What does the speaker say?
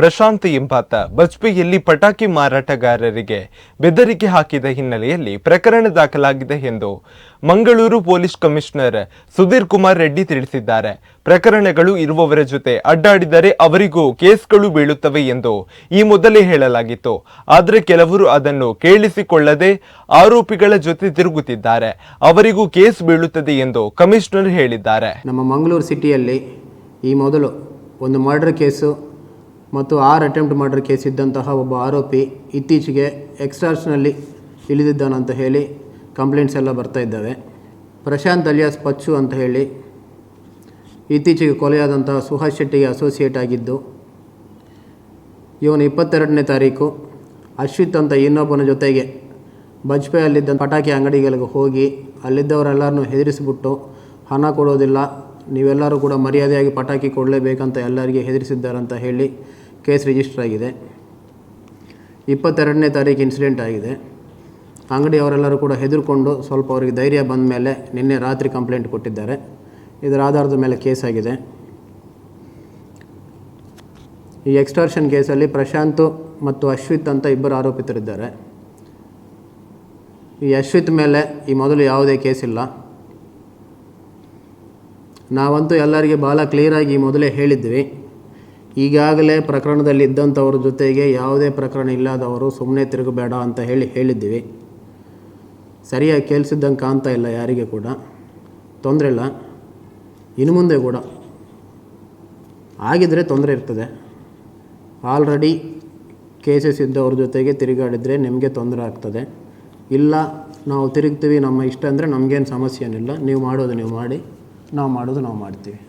ಪ್ರಶಾಂತ್ ಎಂಬಾತ ಬಜ್ಪೆಯಲ್ಲಿ ಪಟಾಕಿ ಮಾರಾಟಗಾರರಿಗೆ ಬೆದರಿಕೆ ಹಾಕಿದ ಹಿನ್ನೆಲೆಯಲ್ಲಿ ಪ್ರಕರಣ ದಾಖಲಾಗಿದೆ ಎಂದು ಮಂಗಳೂರು ಪೊಲೀಸ್ ಕಮಿಷನರ್ ಸುಧೀರ್ ಕುಮಾರ್ ರೆಡ್ಡಿ ತಿಳಿಸಿದ್ದಾರೆ. ಪ್ರಕರಣಗಳು ಇರುವವರ ಜೊತೆ ಅಡ್ಡಾಡಿದರೆ ಅವರಿಗೂ ಕೇಸ್ಗಳು ಬೀಳುತ್ತವೆ ಎಂದು ಈ ಮೊದಲೇ ಹೇಳಲಾಗಿತ್ತು. ಆದರೆ ಕೆಲವರು ಅದನ್ನು ಕೇಳಿಸಿಕೊಳ್ಳದೆ ಆರೋಪಿಗಳ ಜೊತೆ ತಿರುಗುತ್ತಿದ್ದಾರೆ. ಅವರಿಗೂ ಕೇಸ್ ಬೀಳುತ್ತದೆ ಎಂದು ಕಮಿಷನರ್ ಹೇಳಿದ್ದಾರೆ. ನಮ್ಮ ಮಂಗಳೂರು ಸಿಟಿಯಲ್ಲಿ ಈ ಮೊದಲು ಒಂದು ಮರ್ಡರ್ ಕೇಸು ಮತ್ತು ಆರ್ ಅಟೆಂಪ್ಟ್ ಮರ್ಡರ್ ಕೇಸ್ ಇದ್ದಂತಹ ಒಬ್ಬ ಆರೋಪಿ ಇತ್ತೀಚೆಗೆ ಎಕ್ಸ್ಟ್ರಾರ್ಸ್ನಲ್ಲಿ ಇಳಿದಿದ್ದಾನಂತ ಹೇಳಿ ಕಂಪ್ಲೇಂಟ್ಸ್ ಎಲ್ಲ ಬರ್ತಾ ಇದ್ದಾವೆ. ಪ್ರಶಾಂತ್ ಅಲಿಯಾಸ್ ಪಚ್ಚು ಅಂತ ಹೇಳಿ ಇತ್ತೀಚೆಗೆ ಕೊಲೆಯಾದಂತಹ ಸುಹಾಸ್ ಶೆಟ್ಟಿಗೆ ಅಸೋಸಿಯೇಟ್ ಆಗಿದ್ದು, ಇವನು ಇಪ್ಪತ್ತೆರಡನೇ ತಾರೀಕು ಅಶ್ವಿತ್ ಅಂತ ಇನ್ನೊಬ್ಬನ ಜೊತೆಗೆ ಬಜ್ಪೆಯಲ್ಲಿದ್ದ ಪಟಾಕಿ ಅಂಗಡಿಗಳಿಗೆ ಹೋಗಿ ಅಲ್ಲಿದ್ದವರೆಲ್ಲರನ್ನೂ ಹೆದರಿಸಿಬಿಟ್ಟು, ಹಣ ಕೊಡೋದಿಲ್ಲ, ನೀವೆಲ್ಲರೂ ಕೂಡ ಮರ್ಯಾದೆಯಾಗಿ ಪಟಾಕಿ ಕೊಡಲೇಬೇಕಂತ ಎಲ್ಲರಿಗೆ ಹೆದರಿಸಿದ್ದಾರಂತ ಹೇಳಿ ಕೇಸ್ ರಿಜಿಸ್ಟರ್ ಆಗಿದೆ. ಇಪ್ಪತ್ತೆರಡನೇ ತಾರೀಕು ಇನ್ಸಿಡೆಂಟ್ ಆಗಿದೆ. ಅಂಗಡಿಯವರೆಲ್ಲರೂ ಕೂಡ ಹೆದರ್ಕೊಂಡು ಸ್ವಲ್ಪ ಅವರಿಗೆ ಧೈರ್ಯ ಬಂದ ಮೇಲೆ ನಿನ್ನೆ ರಾತ್ರಿ ಕಂಪ್ಲೇಂಟ್ ಕೊಟ್ಟಿದ್ದಾರೆ. ಇದರ ಆಧಾರದ ಮೇಲೆ ಕೇಸ್ ಆಗಿದೆ. ಈ ಎಕ್ಸ್ಟರ್ಷನ್ ಕೇಸಲ್ಲಿ ಪ್ರಶಾಂತ್ ಮತ್ತು ಅಶ್ವಿತ್ ಅಂತ ಇಬ್ಬರು ಆರೋಪಿತರಿದ್ದಾರೆ. ಈ ಅಶ್ವಿತ್ ಮೇಲೆ ಈ ಮೊದಲು ಯಾವುದೇ ಕೇಸ್ ಇಲ್ಲ. ನಾವಂತೂ ಎಲ್ಲರಿಗೆ ಭಾಳ ಕ್ಲಿಯರಾಗಿ ಮೊದಲೇ ಹೇಳಿದ್ವಿ. ಈಗಾಗಲೇ ಪ್ರಕರಣದಲ್ಲಿ ಇದ್ದಂಥವ್ರ ಜೊತೆಗೆ ಯಾವುದೇ ಪ್ರಕರಣ ಇಲ್ಲದವರು ಸುಮ್ಮನೆ ತಿರುಗಬೇಡ ಅಂತ ಹೇಳಿ ಹೇಳಿದ್ದೀವಿ. ಸರಿಯಾಗಿ ಕೇಳಿಸಿದ್ದಂಗೆ ಕಾಣ್ತಾ ಇಲ್ಲ ಯಾರಿಗೆ ಕೂಡ. ತೊಂದರೆ ಇಲ್ಲ. ಇನ್ನು ಮುಂದೆ ಕೂಡ. ಆಗಿದ್ದರೆ ತೊಂದರೆ ಇರ್ತದೆ. ಆಲ್ರೆಡಿ ಕೇಸಸ್ ಇದ್ದವ್ರ ಜೊತೆಗೆ ತಿರುಗಾಡಿದರೆ ನಿಮಗೆ ತೊಂದರೆ ಆಗ್ತದೆ. ಇಲ್ಲ, ನಾವು ತಿರುಗ್ತೀವಿ ನಮ್ಮ ಇಷ್ಟ ಅಂದರೆ ನಮಗೇನು ಸಮಸ್ಯೆ ಏನಿಲ್ಲ ನೀವು ಮಾಡೋದು ನೀವು ಮಾಡಿ. ನಾವು ಮಾಡೋದು ನಾವು ಮಾಡ್ತೀವಿ.